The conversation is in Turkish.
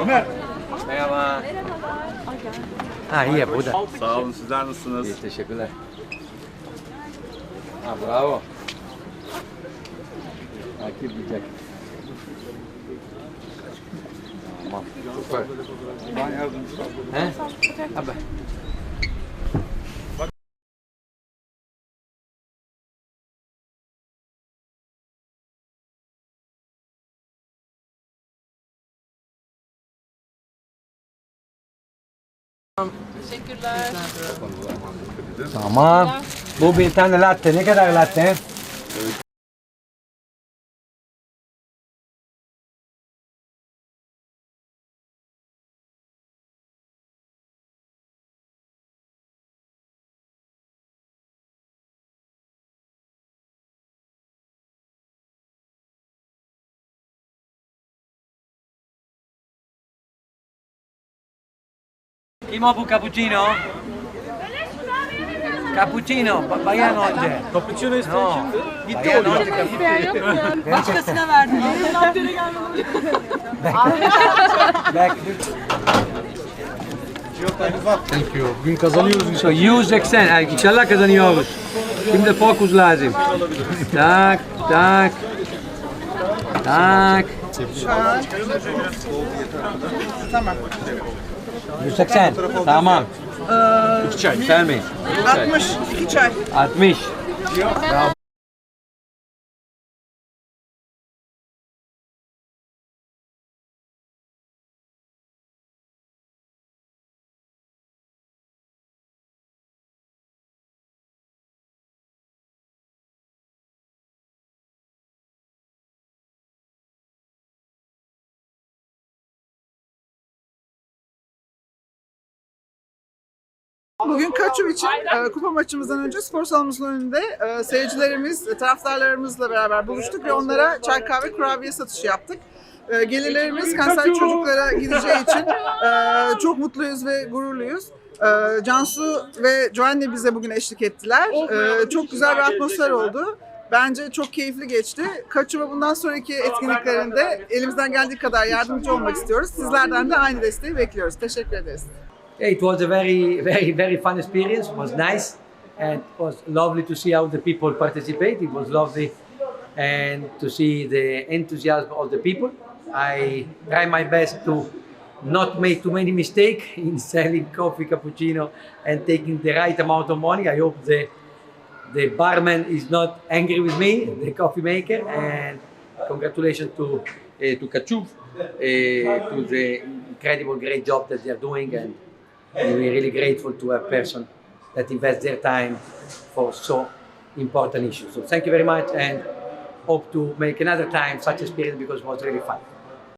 Ömer. Merhaba. Ha iyi burada. Sağ olun sizler nasılsınız? İyi teşekkürler. Ha bravo. Takip diyecek. Tamam. Süper. Ben yardımcı He? Abi. Tamam. Bu bir tane latte. Ne kadar latte? Kim o bu cappuccino? Cappuccino. Ba- bayan önce. Cappuccino isteyen No. kimdi? Gitti Bayan oraya. önce Başkasına verdim. Back. Thank you. Bugün kazanıyoruz use accent. Ay, İnşallah kazanıyoruz. Şimdi fokus lazım. Tak, tak. Tak. Tamam. Use accent. Tamam. İki çay. Tell me. 60. 2 çay. 60. Bugün Kaçuv için e, kupa maçımızdan önce spor salonumuzun önünde e, seyircilerimiz, e, taraftarlarımızla beraber buluştuk ve onlara çay kahve kurabiye satışı yaptık. E, gelirlerimiz kanser çocuklara gideceği için e, çok mutluyuz ve gururluyuz. E, Cansu ve Joanne bize bugün eşlik ettiler. E, çok güzel bir atmosfer oldu. Bence çok keyifli geçti. Kaçuva bundan sonraki etkinliklerinde elimizden geldiği kadar yardımcı olmak istiyoruz. Sizlerden de aynı desteği bekliyoruz. Teşekkür ederiz. It was a very, very, very fun experience. It was nice and it was lovely to see how the people participate. It was lovely and to see the enthusiasm of the people. I try my best to not make too many mistakes in selling coffee, cappuccino, and taking the right amount of money. I hope the the barman is not angry with me, the coffee maker, and congratulations to uh, to Kachouf, uh, to the incredible, great job that they are doing, and we're really grateful to a person that invests their time for so important issues. So thank you very much, and hope to make another time such experience because it was really fun.